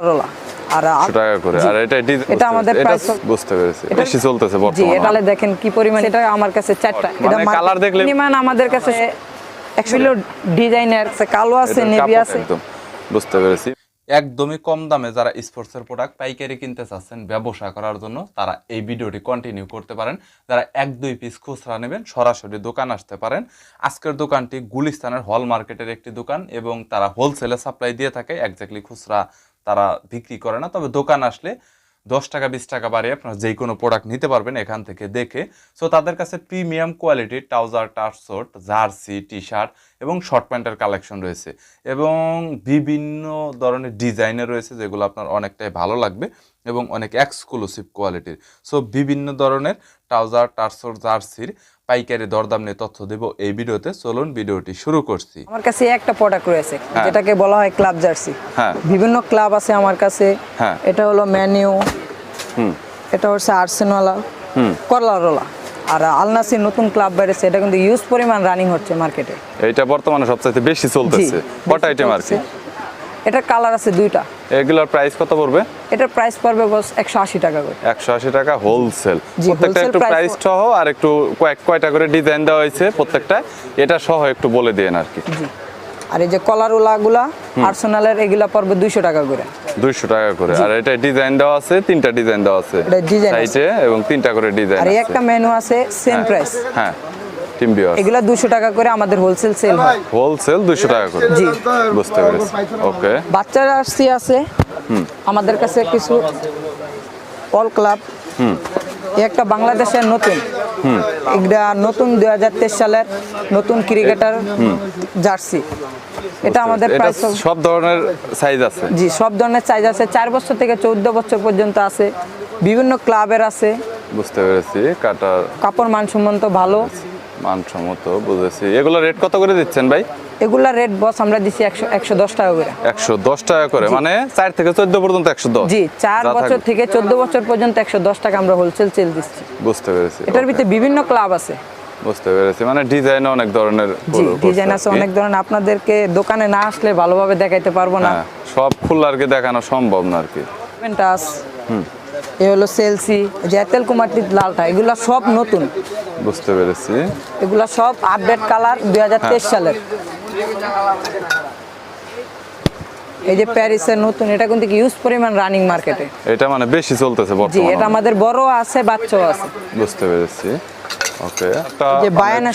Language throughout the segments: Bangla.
রোলা আর টাকা করে। আর এটা এটা আমাদের এটা বুঝতে পেরেছি। বেশি চলতেছে বর্তমানে। এটা দেখেন কি পরিমাণ এটা আমার কাছে চারটা। মানে colour দেখলে- মিনিমাম আমাদের কাছে একশো ডিজাইনের কালো আছে নেভি আছে। বুঝতে পেরেছি। একদমই কম দামে যারা স্পোর্টসের প্রোডাক্ট পাইকারি কিনতে চাচ্ছেন ব্যবসা করার জন্য তারা এই ভিডিওটি কন্টিনিউ করতে পারেন। যারা এক দুই পিস খুচরা নেবেন সরাসরি দোকান আসতে পারেন। আজকের দোকানটি গুলিস্তানের হল মার্কেটের একটি দোকান এবং তারা হোলসেলে সাপ্লাই দিয়ে থাকে একজাক্টলি খুচরা তারা বিক্রি করে না। তবে দোকান আসলে দশ টাকা, বিশ টাকা বাড়িয়ে আপনারা যে কোনো প্রোডাক্ট নিতে পারবেন এখান থেকে দেখে। সো তাদের কাছে প্রিমিয়াম কোয়ালিটির ট্রাউজার টার্সোট জার্সি টি শার্ট এবং শর্ট প্যান্টের কালেকশন রয়েছে। এবং বিভিন্ন ধরনের ডিজাইনের রয়েছে যেগুলো আপনার অনেকটাই ভালো লাগবে এবং অনেক এক্সক্লুসিভ কোয়ালিটির সো বিভিন্ন ধরনের ট্রাউজার টার্সোট জার্সির পাইকারি দরদাম নিয়ে তথ্য দেব এই ভিডিওতে। চলুন ভিডিওটি শুরু করছি। আমার কাছে একটা প্রোডাক্ট রয়েছে হ্যাঁ। যেটাকে বলা হয় ক্লাব জার্সি হ্যাঁ। বিভিন্ন ক্লাব আছে আমার কাছে। হ্যাঁ। এটা হলো ম্যানিউ হুম। এটা হচ্ছে আর্সেনওয়ালা হুম। করলারোলা আর আলনাসির নতুন ক্লাব বেড়েছে এটা কিন্তু ইউজ পরিমাণ রানিং হচ্ছে মার্কেটে এটা বর্তমানে সবচাইতে বেশি চলতেছে। কটা আইটেম আর কি? এটার কালার আছে দুইটা। এগুলোর প্রাইস কত পড়বে? এটার প্রাইস পড়বে বস একশো আশি টাকা করে। একশো আশি টাকা হোলসেল প্রত্যেকটা একটু প্রাইস সহ আর একটু কয়েক কয়টা করে ডিজাইন দেওয়া হয়েছে প্রত্যেকটা এটা সহ একটু বলে দিন আর কি। জি। আর এই যে কলারওয়ালাগুলা আর্সেনালের এগুলা পড়বে দুইশো টাকা করে। দুইশো টাকা করে। আর এটা ডিজাইন দেওয়া আছে তিনটা ডিজাইন দেওয়া আছে। এটা design আছে। এবং তিনটা করে ডিজাইন আছে। আর একটা মেনু আছে সেম প্রাইস হ্যাঁ। Team wear. এগুলা দুশো টাকা করে আমাদের হোলসেল সেল হয়। হোলসেল দুইশো টাকা করে। জি। বুঝতে পেরেছি। ওকে বাচ্চার আরসি আছে। আমাদের কাছে কিছু অল ক্লাব একটা বাংলাদেশের নতুন। এটা নতুন দুই হাজার তেইশ সালের নতুন ক্রিকেটার জার্সি। এটা আমাদের প্রাইস সব ধরনের সাইজ আছে। জি সব ধরনের সাইজ আছে। চার বছর থেকে চৌদ্দ বছর পর্যন্ত আছে। বিভিন্ন ক্লাবের আছে। বুঝতে পেরেছি। কাটার কাপড় মানসম্মত ভালো। মানসম্মত বুঝেছি। এগুলো রেট কত করে দিচ্ছেন ভাই? এগুলা রেট বস আমরা একশো দশ টাকা করে। একশো দশ টাকা করে মানে চার থেকে চোদ্দ পর্যন্ত একশো দশ। জি চার বছর থেকে চোদ্দ বছর পর্যন্ত একশো দশ টাকা আমরা হোলসেল সেল দিচ্ছি। বুঝতে পেরেছি। এটার ভিতরে বিভিন্ন ক্লাব আছে। বুঝতে পেরেছি মানে ডিজাইন অনেক ধরনের জি ডিজাইন আছে অনেক ধরনের আপনাদেরকে দোকানে না আসলে ভালোভাবে দেখাইতে পারব না। হ্যাঁ সব ফুল আর কি দেখানো সম্ভব না আর কি। পেন্টাস এ হলো সেলসি জেতেল কুমারটির লালটা এগুলা সব নতুন। বুঝতে পেরেছি। এগুলা সব আপডেট কালার দুই হাজার তেইশ সালের। এই যে প্যারিসের নতুন এটা কিন্তু ইউজ পরিমাণ রানিং মার্কেটে এটা মানে বেশি চলতেছে বর্তমানে। জি এটা আমাদের বড় আছে বাচ্চাও আছে। বুঝতে পেরেছি। ওকে। যে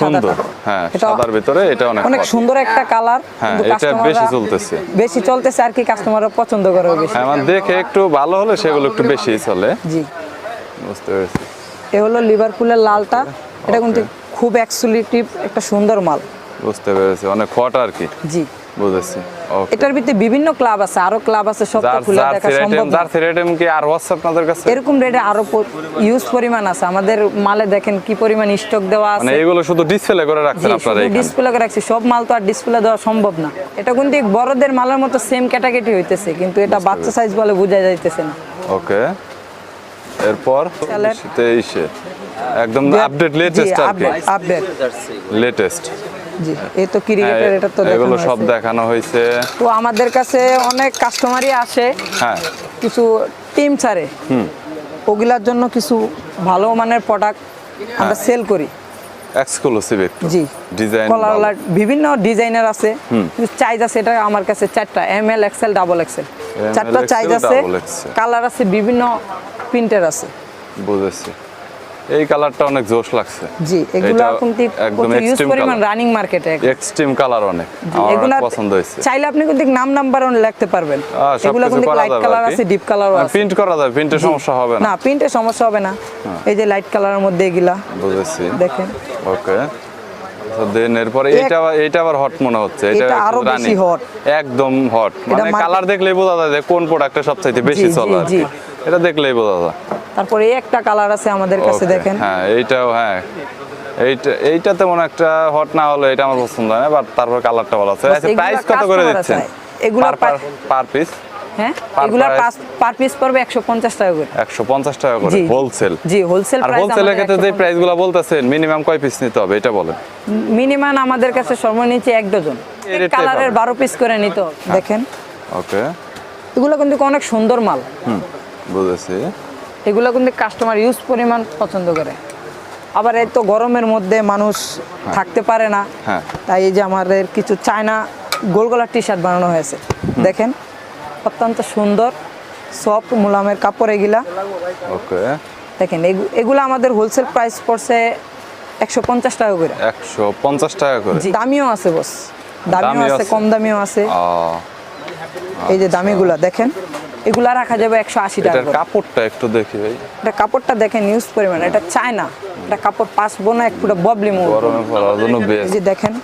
সুন্দর। হ্যাঁ সাদার ভিতরে এটা অনেক অনেক সুন্দর একটা কালার হ্যাঁ, এটা বেশি চলতেছে। বেশি চলতেছে আর কি কাস্টমাররা পছন্দ করে বেশি। হ্যাঁ মানে দেখে একটু ভালো হলে সেগুলো একটু বেশি চলে। জি। বুঝতে পেরেছি। এ হলো লিভারপুলের লালটা। এটা কিন্তু খুব এক্সক্লুসিভ একটা সুন্দর মাল। বুঝতে পেরেছি অনেক হট আর কি। জি। বুঝেছি এটার ভিতরে বিভিন্ন ক্লাব আছে আরও ক্লাব আছে সব তো খুলে দেখা সম্ভব না। কি আর হোয়াটসঅ্যাপ আপনাদের কাছে? এরকম রেটে আরও ইউজ পরিমাণ আছে। আমাদের মালে দেখেন কি পরিমাণ স্টক দেওয়া আছে। মানে এগুলো শুধু ডিসপ্লে করে রাখছেন আপনারা এখানে? ডিসপ্লে করে রাখছি। সব মাল তো আর ডিসপ্লে দেওয়া সম্ভব না। এটা কিন্তু বড়দের মালের মতো সেম ক্যাটাগরি হইতেছে কিন্তু এটা বাচ্চা সাইজ বলে বোঝা যাইতেছে না। ওকে। এরপর একদম আপডেট লেটেস্ট আর কি? আপডেট লেটেস্ট জি এই তো ক্রিকেটের এটা তো হ্যাঁ, এগুলো সব দেখানো হয়েছে। তো আমাদের কাছে অনেক কাস্টমারই আসে। হ্যাঁ। কিছু টিম ছাড়ে। ওগুলার জন্য কিছু ভালো মানের প্রোডাক্ট আমরা হ্যাঁ। সেল করি। এক্সক্লুসিভ একটু। জি। ডিজাইন কলার বিভিন্ন ডিজাইনার আছে। চাইজ আছে এটা আমার কাছে চারটা। M L XL double XL চারটা চাইজ আছে কালার আছে বিভিন্ন প্রিন্টের আছে। বুঝেছি। এই কালারটা অনেক জোশ লাগছে। জি এগুলো কিন্তু একদম ইউজ এক্সট্রিম পরিমাণ রানিং মার্কেটে এক্সট্রিম কালার অনেক এগুলা পছন্দ হয়েছে। চাইলে আপনি কিন্তু নাম নাম্বারও লিখতে পারবেন। এগুলো কিন্তু লাইট কালার আছে ডিপ কালারও আছে। প্রিন্ট করা যাবে প্রিন্টের সমস্যা হবে না। না প্রিন্টের সমস্যা হবে না। এই যে লাইট কালারের মধ্যে এগুলা। বুঝেছি। দেখেন। ওকে দেন এরপরে এটা আবার এটা আবার হট মনে হচ্ছে। এটা আরও বেশি running। hot। একদম হট মানে কালার দেখলেই বোঝা যায় যে কোন প্রোডাক্টটা সবচাইতে বেশি চলে আর এটা দেখলেই বোঝা যায়। তারপরে এই একটা কালার আছে আমাদের কাছে দেখেন। হ্যাঁ এইটাও হ্যাঁ। এইটা এইটা তেমন একটা হট না হলে এটা আমার পছন্দ হয় না বাট তারপর কালারটা ভালো আছে। আচ্ছা প্রাইস কত করে দিচ্ছেন। এগুলা পার পিস হ্যাঁ এগুলা? পার পিস পড়বে একশো পঞ্চাশ টাকা করে। একশো পঞ্চাশ টাকা করে হোলসেল জি হোলসেল আর হোলসেলের ক্ষেত্রে যে প্রাইসগুলো বলতেছেন মিনিমাম কয় পিস নিতে হবে এটা বলেন। মিনিমাম আমাদের কাছে সর্বনিচে এক ডজন। কালারের পাবেন। বারো পিস করে নিতে হবে। দেখেন। ওকে এগুলো কিন্তু অনেক সুন্দর মাল। হুম বুঝেছি। এগুলো কিন্তু কাস্টমার ইউজ পরিমাণ পছন্দ করে। আবার এই তো গরমের মধ্যে মানুষ থাকতে পারে না। হ্যাঁ। তাই এই যে আমাদের কিছু চায়না গোল গলার টি শার্ট বানানো হয়েছে। দেখেন অত্যন্ত সুন্দর সফট মুলামের কাপড় এগুলা। ওকে। দেখেন এগু- এগুলো আমাদের হোলসেল প্রাইস পড়ছে একশো পঞ্চাশ টাকা করে। একশো পঞ্চাশ টাকা করে। দামিও আছে বস দামিও আছে। কম দামিও আছে। এই যে দামিগুলা দেখেন এগুলা রাখা যাবে একশো আশি টাকা কাপড়টা একটু দেখি ভাই। এটা কাপড়টা দেখেন ইউজ পরিমাণ। এটা চায়না। এটা কাপড় পাসবো না ববলি জন্য এই বেস্ট যে দেখেন।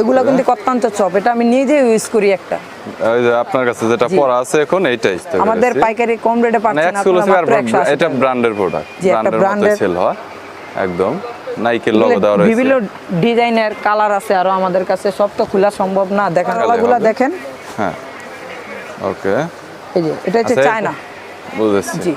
এগুলা কিন্তু অত্যন্ত চপ। এটা আমি নিজে ইউজ করি একটা। ওই যে আপনার কাছে যেটা। পরা আছে এখন এইটাই আমাদের পাইকারি কম রেটে মানে পাচ্ছেন আপনারা মাত্র 180 এটা ব্র্যান্ডের প্রোডাক্ট ব্র্যান্ডের সেল হয় একদম। নাইকের লোগো দেওয়া রয়েছে। বিভিন্ন ডিজাইনের কালার আছে আরও আমাদের কাছে সব তো খোলা সম্ভব না দেখেন কালারগুলো দেখেন। হ্যাঁ। ওকে। এই যে এটা হচ্ছে আচ্ছা, চায়না। বুঝেছি। জি।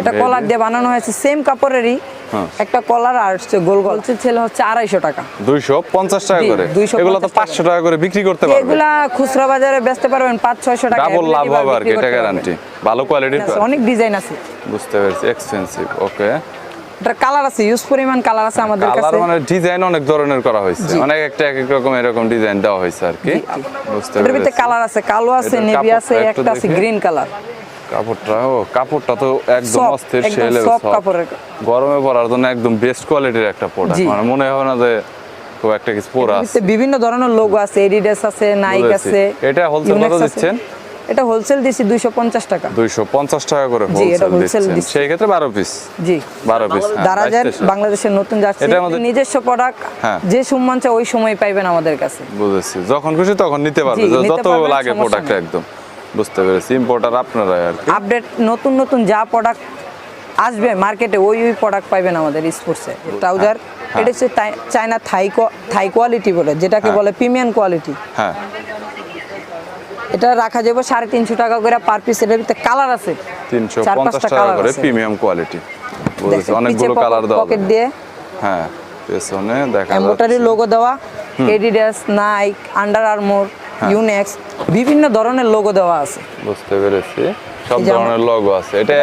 এটা কলার দিয়ে বানানো হয়েছে সেম কাপড়েরই হ্যাঁ। একটা কলার আর হচ্ছে গোল গোল ছেলে হচ্ছে আড়াইশো টাকা। দুইশো পঞ্চাশ টাকা করে। 250 এগুলো তো পাঁচশো টাকা করে বিক্রি করতে পারবে। এগুলা খুচরা বাজারে বেচতে পারবেন পাঁচ ছয়শো টাকা ডাবল লাভ হবে আর কি এটা গ্যারান্টি ভালো কোয়ালিটির অনেক ডিজাইন আছে। বুঝতে পেরেছি এক্সপেন্সিভ ওকে। এটার কালার আছে ইউজ পরিমাণ কালার আছে আমাদের কালার কাছে। মানে ডিজাইন অনেক ধরনের করা হয়েছে। অনেক একটা এক এক রকম এরকম ডিজাইন দেওয়া হয়েছে আর কি। বুঝতে এটার কালার আছে কালো আছে নেভি আছে একটা আছে গ্রিন কালার কাপড়টা ও কাপড়টা তো একদম অস্থির। গরমে পরার জন্য একদম বেস্ট কোয়ালিটির একটা প্রোডাক্ট মানে মনে হয় না যে খুব একটা কিছু পরা আছে। বিভিন্ন ধরনের লোগো আছে এডিডাস আছে নাইক আছে এটা Unex কত দিচ্ছেন? এটা হোলসেল দিছি দুইশো পঞ্চাশ টাকা। দুইশো পঞ্চাশ টাকা করে হোলসেল দিচ্ছি। সেই ক্ষেত্রে বারো পিস জি। বারো পিস দারাজের বাংলাদেশের নতুন মধ্যে- নিজস্ব প্রোডাক্ট হ্যাঁ। যে সম্মান চায় ওই সময় পাইবেন আমাদের কাছে। বুঝেছি। যখন খুশি তখন নিতে পারবে যত লাগে প্রোডাক্ট একদম। বুঝতে পেরেছি। ইম্পোর্টার আপনারাই আর কি। আপডেট নতুন নতুন যা প্রোডাক্ট আসবে মার্কেটে ওই ওই প্রোডাক্ট পাইবেন আমাদের স্পোর্টসে ট্রাউজার হ্যাঁ। এটা হচ্ছে চায়না থাই থাই কোয়ালিটি বলে যেটাকে হ্যাঁ। বলে প্রিমিয়াম কোয়ালিটি হ্যাঁ। এটা রাখা যাবে সাড়ে তিনশো টাকা করে পার পিস এটার ভিতরে কালার আছে। তিনশো পঞ্চাশ টাকা করে। প্রিমিয়াম কোয়ালিটি অনেকগুলো কালার দেওয়া পকেট দিয়ে। হ্যাঁ পেছনে দেখা মোটারি লোগো দেওয়া Adidas Nike Under Armour. Yonex বিভিন্ন ধরনের লোগো দেওয়া আছে। বুঝতে পেরেছি। সব ধরনের লগো আছে। এটা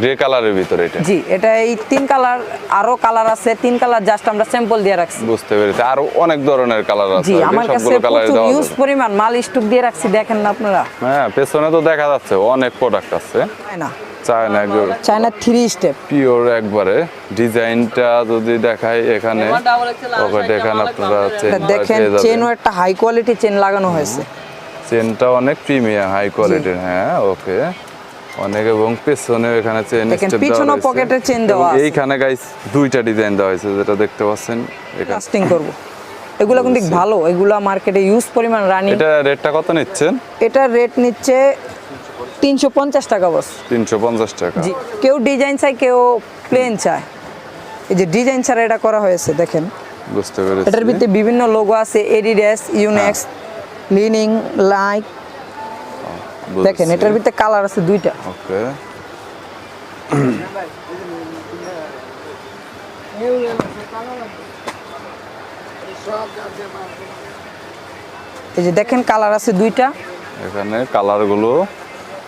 গ্রে কালারের ভিতরে এটা। জি এটা এই তিন কালার আরও কালার আছে। তিন কালার জাস্ট আমরা স্যাম্পল দিয়ে রাখছি। বুঝতে পেরেছি। আরও অনেক ধরনের কালার আছে। জি আমার কাছে প্রচুর ইউজ পরিমাণ মাল স্টক দিয়ে রাখছি দেখেন না আপনারা। হ্যাঁ পেছনে তো দেখা যাচ্ছে অনেক প্রোডাক্ট আছে। চায়না। চায় না একদম চায়না থ্রি স্টেপ পিওর একবারে। ডিজাইনটা যদি দেখাই এখানে পকেট এখানে আপনারা চেন দেখেন চেনও একটা হাই কোয়ালিটি চেন লাগানো হয়েছে। চেনটা অনেক প্রিমিয়াম হাই কোয়ালিটির হ্যাঁ ওকে। অনেক এবং পেছনে এখানে চেন দেখেন, পিছনেও পকেটে চেন দেওয়া আছে। এইখানে গাইস দুইটা ডিজাইন দেওয়া হয়েছে যেটা দেখতে পাচ্ছেন। এখানে লাস্টিং করব। এগুলো কিন্তু ভালো এগুলো মার্কেটে ইউজ পরিমাণ রানিং এটা রেটটা কত নিচ্ছেন? এটার রেট নিচ্ছে তিনশো পঞ্চাশ টাকা বস তিনশো পঞ্চাশ টাকা। জি কেউ ডিজাইন চায় কেউ প্লেন চায়। এই যে ডিজাইন ছাড়া এটা করা হয়েছে দেখেন। বুঝতে পেরেছি। এটার ভিতরে বিভিন্ন লোগো আছে এডিডাস ইউনেক্স লিনিং লাইক দেখেন এটার ভিতরে কালার আছে দুইটা। ওকে এই যে দেখেন কালার আছে দুইটা। এখানে কালারগুলো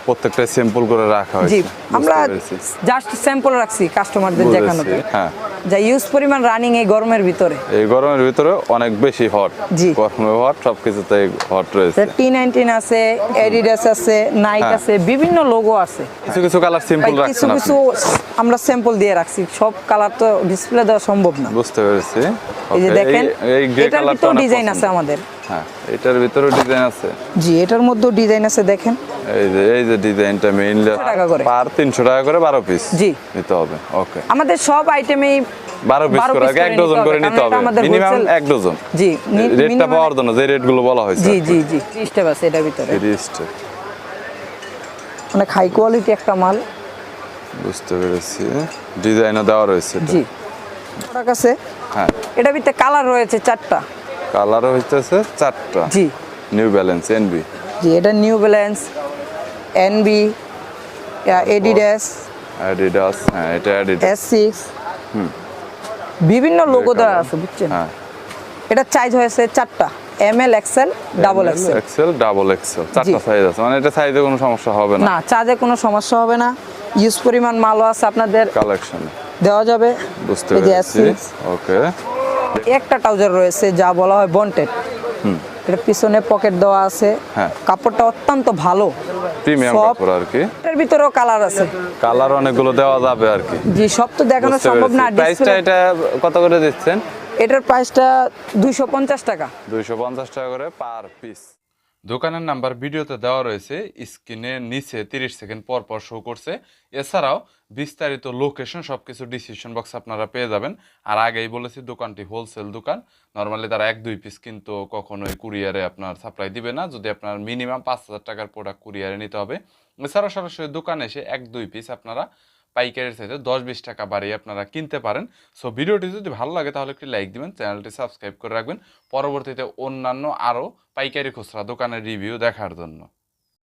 প্রত্যেকটা স্যাম্পল করে রাখা জি হয়েছে। আমরা জাস্ট স্যাম্পল রাখছি কাস্টমারদের হ্যাঁ। যা ইউজ পরিমাণ রানিং এই গরমের ভিতরে। এই গরমের ভিতরে অনেক বেশি হট জি। গরমে হট সবকিছুতে হট রয়েছে। টি নাইনটিন আছে এডিডাস আছে নাইক হ্যাঁ। আছে বিভিন্ন লোগো আছে। কিছু কিছু কালার সিম্পল ভাই, কিছু কিছু আমরা স্যাম্পল দিয়ে রাখছি। সব কালার তো ডিসপ্লে দেওয়া সম্ভব না। বুঝতে পেরেছি। এই যে দেখেন এই গ্রে কালারটা ডিজাইন আছে আমাদের। হ্যাঁ এটার ভিতরে ডিজাইন আছে। জি এটার মধ্যেও ডিজাইন আছে দেখেন। এই যে এই যে ডিজাইনটা মেইনলি টাকা করে। পার তিনশো টাকা করে বারো পিস জি। নিতে হবে ওকে আমাদের সব আইটেমেই বারো পিস করে এক ডজন করে নিতে হবে। মিনিমাম ডজন জি রেটটা পাওয়ার জন্য যে রেটগুলো বলা হয়েছে জি জি জি স্টেপ আছে এটার ভিতরে। তিরিশটা অনেক হাই কোয়ালিটি একটা মাল। বুঝতে পেরেছি। ডিজাইনও দেওয়া রয়েছে জি। আছে। হ্যাঁ। এটার ভিতরে কালার রয়েছে চারটা। কালার হইতেছে চারটা। জি। নিউ ব্যালেন্স এনবি জি এটা New Balance NB Adidas Adidas হ্যাঁ এটা অ্যাডিডাস এস সিক্স বিভিন্ন লোগো দেওয়া আছে বুঝছেন? হ্যাঁ। এটা চার্জ হয়েছে চারটা M L XL double XL XL double XL চারটা। সাইজ আছে। মানে এটা সাইজে কোনো সমস্যা হবে না। না চার্জে কোনো সমস্যা হবে না। ইউজ পরিমাণ মালও আছে আপনাদের। কালেকশন দেওয়া যাবে। বুঝতে পেরেছি। S6 ওকে একটা ট্রাউজার রয়েছে যা বলা হয় বন্টেড। এটা পিছনে পকেট দেওয়া আছে। হ্যাঁ। কাপড়টা অত্যন্ত ভালো। প্রিমিয়াম কাপড় আর কি। এটার ভিতরেও কালার আছে। কালার অনেকগুলো দেওয়া যাবে আর কি। জি সব তো দেখানো সম্ভব না। প্রাইসটা এটা কত করে দিচ্ছেন? এটার প্রাইসটা দুইশো পঞ্চাশ টাকা। দুইশো পঞ্চাশ টাকা করে পার পিস দোকানের নাম্বার ভিডিওতে দেওয়া রয়েছে স্ক্রিনের নিচে তিরিশ সেকেন্ড পর পর শো করছে। এছাড়াও বিস্তারিত লোকেশন সবকিছু ডিসিশন বক্স আপনারা পেয়ে যাবেন। আর আগেই বলেছি, দোকানটি হোলসেল দোকান। নর্মালি তারা এক, দুই পিস কিন্তু কখনোই কুরিয়ারে আপনার সাপ্লাই দিবে না। যদি আপনার মিনিমাম পাঁচ হাজার টাকার প্রোডাক্ট কুরিয়ারে নিতে হবে। এছাড়াও সরাসরি দোকানে এসে এক, দুই পিস আপনারা পাইকারির চাইতে দশ বিশ টাকা বাড়িয়ে আপনারা কিনতে পারেন। সো ভিডিওটি যদি ভালো লাগে তাহলে একটি লাইক দিবেন, চ্যানেলটি সাবস্ক্রাইব করে রাখবেন। পরবর্তীতে অন্যান্য আরও পাইকারি খুচরা দোকানের রিভিউ দেখার জন্য।